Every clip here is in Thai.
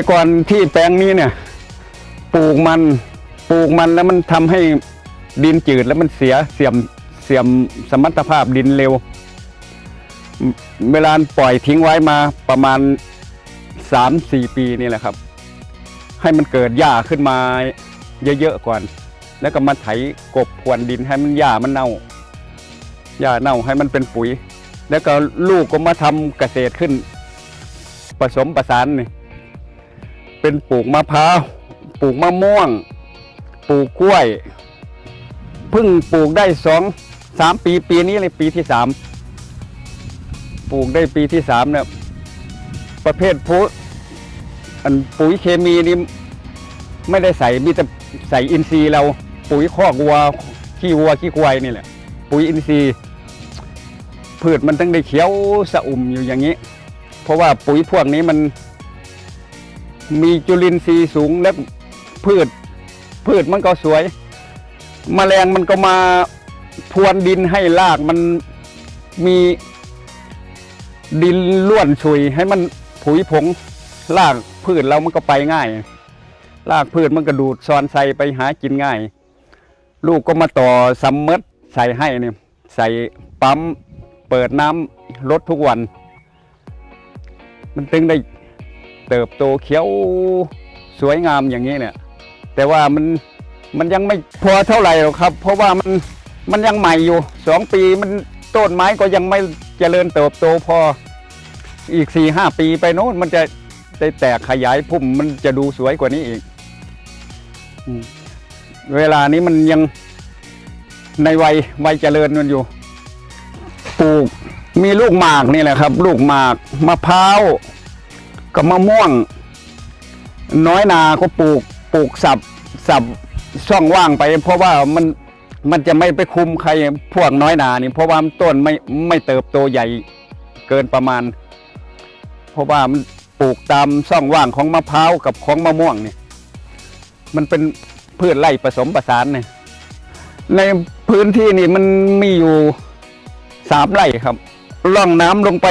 แต่ก่อนที่แปลงนี้เนี่ยปลูกมันปลูกมันแล้วมันทำให้ดินจืดแล้วมันเสียเสื่อมเสื่อมสมรรถภาพดินเร็ว เวลาปล่อยทิ้งไว้มาประมาณสามสี่ปีนี่แหละครับ ให้มันเกิดหญ้าขึ้นมาเยอะๆก่อน แล้วก็มาไถกบพรวนดินให้มันหญ้ามันเน่าหญ้าเน่าให้มันเป็นปุ๋ย แล้วก็ลูกก็มาทำเกษตรขึ้น ผสมประสานนี่ เป็นปลูกมะพร้าวปลูกมะม่วง ปลูกกล้วยเพิ่งปลูกได้สองสามปีปีนี้เลยปีที่สามปลูกได้ปีที่สามเนี่ยประเภทพุอันปุ๋ยเคมีนี่ไม่ได้ใส่มีแต่ใส่อินทรีย์เราปุ๋ยคอกวัวขี้วัวขี้ควายนี่แหละ ปุ๋ยอินทรีย์พืชมันต้องได้เขียวสะอุ่มอยู่อย่างนี้ เพราะว่าปุ๋ยพวกนี้มัน มีจุลินทรีย์สูงและพืชพืชมันก็สวยแมลงมันก็มาพรวนดินให้รากมันมีดินล้วนชุยให้มันผุยผงรากพืชเรามันก็ไปง่ายรากพืชมันก็ดูดซอนใส่ไปหากินง่าย ลูกก็มาต่อซัมเมอร์ใส่ให้เนี่ยใส่ปั๊มเปิดน้ำลดทุกวัน มันถึงได้ เติบโตเขียวสวยงามอย่างนี้เนี่ย แต่ว่ามันมันยังไม่พอเท่าไหร่หรอกครับ เพราะว่ามันมันยังใหม่อยู่สองปีมันต้นไม้ก็ยังไม่เจริญเติบโตพออีกสี่ห้าปีไปโน้นมันจะได้แตกขยายพุ่มมันจะดูสวยกว่านี้อีก เวลานี้มันยังในวัยวัยเจริญมันอยู่ปลูกมีลูกหมากนี่แหละครับ ลูกหมากมะพร้าว กับมะม่วง น้อยนาก็ปลูกปลูกสับสับช่องว่างไป เพราะว่ามันมันจะไม่ไปคุมใครพวกน้อยนานี่ เพราะว่าต้นไม่ไม่เติบโตใหญ่เกินประมาณ เพราะว่ามันปลูกตามช่องว่างของมะพร้าวกับของมะม่วงเนี่ย มันเป็นพืชไร่ผสมผสานเนี่ยในพื้นที่นี่มันมีอยู่สามไร่ครับล่องน้ำลงไป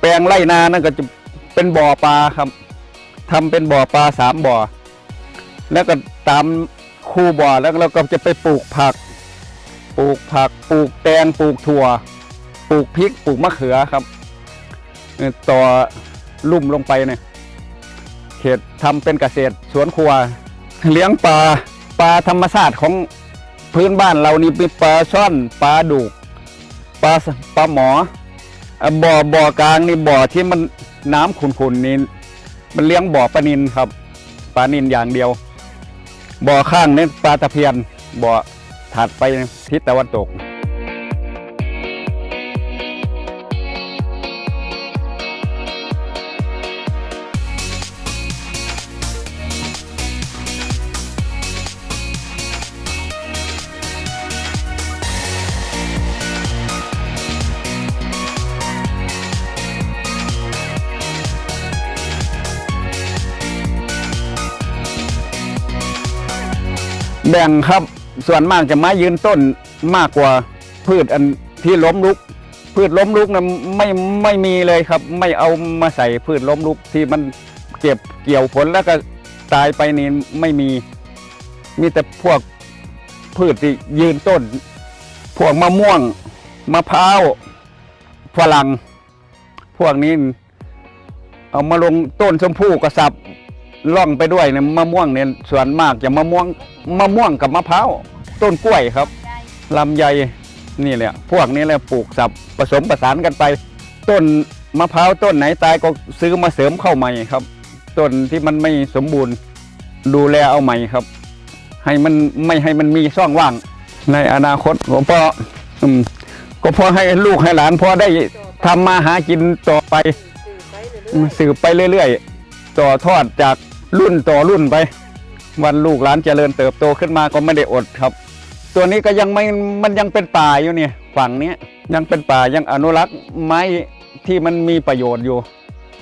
แปลงไร่นานั่นก็จะ เป็นบ่อปลาครับทำเป็นบ่อปลาสามบ่อ แล้วก็ตามคูบ่อแล้วเราก็จะไปปลูกผัก ปลูกผัก ปลูกแตงปลูกถั่ว ปลูกพริกปลูกมะเขือครับต่อลุ่มลงไปเนี่ยเขตทำเป็นเกษตรสวนครัว เลี้ยงปลาปลาธรรมชาติของพื้นบ้านเรานี่มีปลาช่อนปลาดุกปลาปลาหมอบ่อบ่อกลางนี่บ่อที่มัน น้ำขุ่นๆนี่มันเลี้ยงบ่อปลานินครับปลานินอย่างเดียว บ่อข้างนี่ปลาตะเพียนบ่อถัดไปทิศตะวันตก แบ่งครับส่วนมากจะไม้ยืนต้นมากกว่าพืชอันที่ล้มลุก พืชล้มลุกนะไม่ไม่มีเลยครับ ไม่เอามาใส่พืชล้มลุกที่มันเก็บเกี่ยวผลแล้วก็ตายไปนี่ไม่มี มีแต่พวกพืชที่ยืนต้น พวกมะม่วงมะพร้าวฝรั่งพวกนี้ เอามาลงต้นชมพู่กระสับ ล่องไปด้วยเนี่ยมะม่วงเนี่ยส่วนมากจะมะม่วงมะม่วงกับมะพร้าวต้นกล้วยครับลำไยนี่แหละพวกนี้แหละปลูกสับผสมประสานกันไป ต้นมะพร้าวต้นไหนตายก็ซื้อมาเสริมเข้าใหม่ครับ ต้นที่มันไม่สมบูรณ์ดูแลเอาใหม่ครับ ให้มันไม่ให้มันมีช่องว่าง ในอนาคตผมพออืมก็พอให้ลูกให้หลานพอได้ทำมาหากินต่อไปสืบไปเรื่อยๆ ต่อทอดจาก รุ่นต่อรุ่นไป วันลูกหลานเจริญเติบโตขึ้นมาก็ไม่ได้อดครับ ตัวนี้ก็ยังไม่มันยังเป็นป่าอยู่เนี่ยฝั่งนี้ยังเป็นป่ายังอนุรักษ์ไม้ที่มันมีประโยชน์อยู่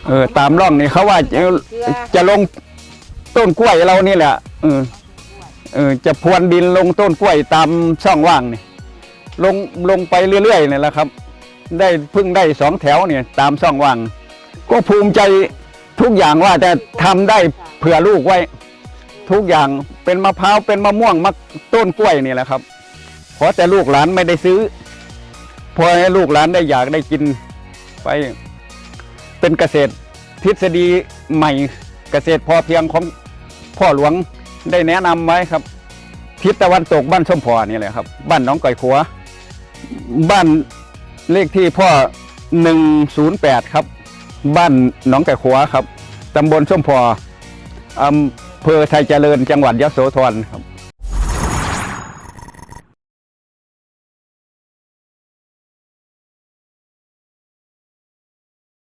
เออตามร่องนี่เขาว่าจะจะลงต้นกล้วยเรานี่แหละเออเออจะพรวนดินลงต้นกล้วยตามช่องว่างนี่ลงลงไปเรื่อยๆเนี่ยแหละครับ ได้เพึ่งได้สองแถวเนี่ยตามช่องว่าง ก็ภูมิใจ ทุกอย่างว่าจะทำได้เผื่อลูกไว้ ทุกอย่างเป็นมะพร้าวเป็นมะม่วงมะต้นกล้วยนี่แหละครับเพราะแต่ลูกหลานไม่ได้ซื้อพอให้ลูกหลานได้อยากได้กินไปเป็นเกษตรทฤษฎีใหม่เกษตรพอเพียงของพ่อหลวงได้แนะนำไว้ครับ ทิศตะวันตกบ้านชมพอนี่แหละครับ บ้านน้องก่อยขัว บ้านเลขที่พ่อหนึ่งศูนย์แปดครับ บ้านหนองไก่ขัวครับตำบลส้มพออำเภอไทยเจริญจังหวัดยโสธรครับ